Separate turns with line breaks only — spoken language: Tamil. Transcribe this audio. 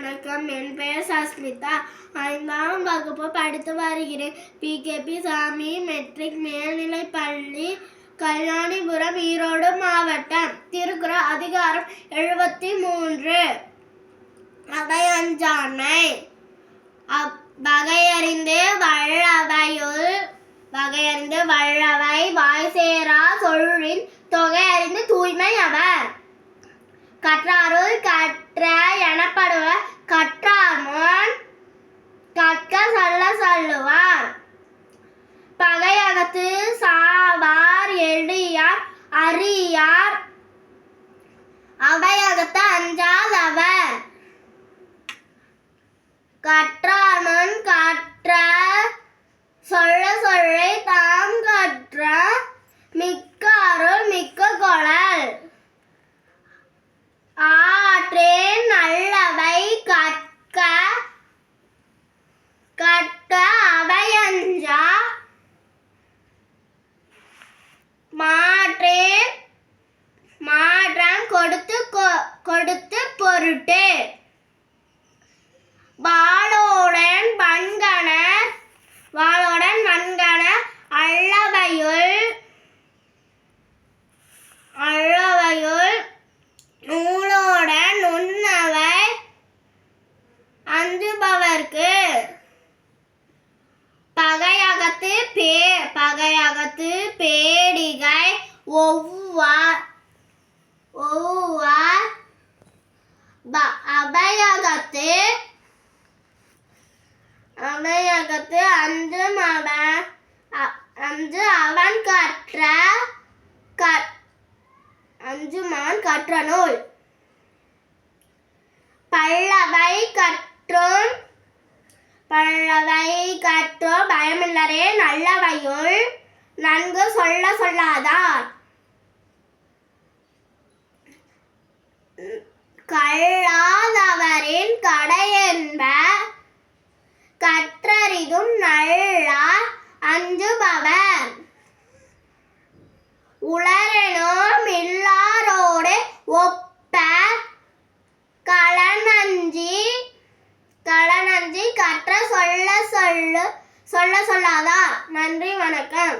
வணக்கம். என் பெயர் சஸ்மிதா. ஐந்தாம் வகுப்பு படித்து வருகிறேன். பிகேபி சாமி மெட்ரிக் மேல்நிலை பள்ளி கல்யாணிபுரம் ஈரோடு மாவட்டம் திருக்குறள் அதிகாரம் எழுபத்தி மூன்று அவையஞ்சாமை அப்- வகையறிந்து வல்லவையுள் வகையறிந்து வல்லவை வாய் சேரா சொல்லின் தொகை அறிந்து தூய்மை அவர். கற்றாருள் கற்ற எனப்படுவர் கற்க சொல்ல சொல்லுவார். பகையகத்து சாவார் எளியார் அறியார். அவையகத்து அஞ்சாதவர். பத்து பேடிகை ஒவ்வா ஒவ்வா அபயகத்து அபயகத்து அன்று அவன் அன்று அஞ்சு அவன் கற்ற அஞ்சு அஞ்சுமான் கற்ற நூல். பல்லவை கற்றும் பல்லவை கற்றும் பயமில்லரே நல்லவையுள் நன்கு சொல்ல சொல்லாதார். கள்ளாதவரின் கடை என்ப கற்றறிதும் நல்லார் அஞ்சுபவர். உளரெனும் இல்லாரோடு ஒப்ப களனஞ்சி களனஞ்சி கற்ற சொல்ல சொல்லு சொல்ல சொல்லாதா நன்றி வணக்கம்.